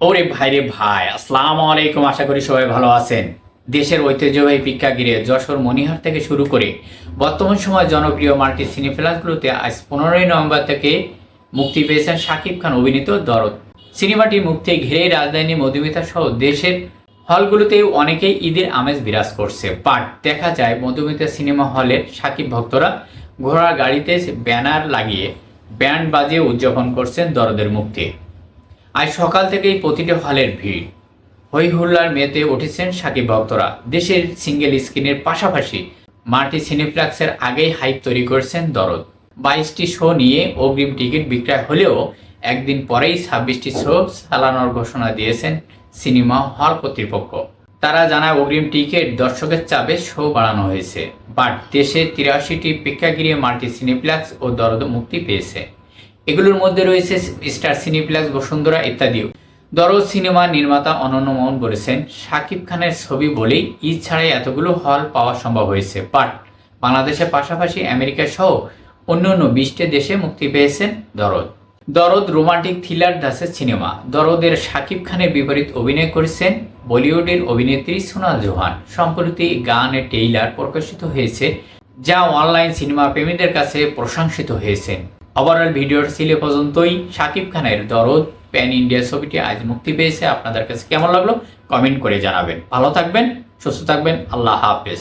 ওরে ভাইরে ভাই, আসসালামু আলাইকুম, আশা করি সবাই ভালো আছেন। দেশের ঐতিহ্যবাহী প্রেক্ষাগৃহে যশোর মনিহার থেকে শুরু করে বর্তমান সময় জনপ্রিয় মাল্টি সিনেপ্লাসগুলোতে আজ পনেরোই নভেম্বর থেকে মুক্তি পেয়েছেন শাকিব খান অভিনীত দরদ। সিনেমাটি মুক্তি ঘিরে রাজধানী মধুমিতা সহ দেশের হলগুলোতেও অনেকেই ঈদের আমেজ বিরাজ করছে। বাট দেখা যায় মধুমিতা সিনেমা হলের শাকিব ভক্তরা ঘোড়ার গাড়িতে ব্যানার লাগিয়ে ব্যান্ড বাজিয়ে উদযাপন করছেন দরদের মুক্তি আজ সকাল থেকেই প্রতিটি হলের ভিড়। হই হুল্লার মেতে উঠেছেন সাকিব ভক্তরা। দেশের সিঙ্গেল স্ক্রিনের পাশাপাশি মাল্টি সিনেপ্লাক্সের আগেই হাইপ তৈরি করছেন দরদ। বাইশটি শো নিয়ে অগ্রিম টিকিট বিক্রয় হলেও একদিন পরেই ছাব্বিশটি শো চালানোর ঘোষণা দিয়েছেন সিনেমা হল কর্তৃপক্ষ। তারা জানায়, অগ্রিম টিকিট দর্শকের চাপে শো বাড়ানো হয়েছে, বাট দেশে তিরাশিটি প্রেক্ষাগৃহে মাল্টি সিনেপ্লাক্স ও দরদ মুক্তি পেয়েছে। এগুলোর মধ্যে রয়েছে স্টার সিনেপ্লেক্স বসুন্ধরা ইত্যাদিও। দরজ সিনেমা নির্মাতা অনন্য মোহন বলেছেন, শাকিব খানের ছবি বলেই ঈদ ছাড়াই এতগুলো হল পাওয়া সম্ভব হয়েছে। বাট বাংলাদেশের পাশাপাশি আমেরিকা সহ অন্য অন্য বিশটি দেশে মুক্তি পেয়েছেন দরদ দরদ রোমান্টিক থ্রিলার দাসের সিনেমা। দরদের শাকিব খানের বিপরীত অভিনয় করেছেন বলিউডের অভিনেত্রী সোনাল জোহান। সম্প্রতি গানের টেইলার প্রকাশিত হয়েছে, যা অনলাইন সিনেমা প্রেমীদের কাছে প্রশংসিত হয়েছে। ওভারঅল ভিডিওর ছিল পর্যন্তই। শাকিব খানের দরদ প্যান ইন্ডিয়া ছবিটি আজ মুক্তি পেয়েছে। আপনাদের কাছে কেমন লাগল? কমেন্ট করে জানাবেন। ভালো থাকবেন, সুস্থ থাকবেন। আল্লাহ হাফেজ।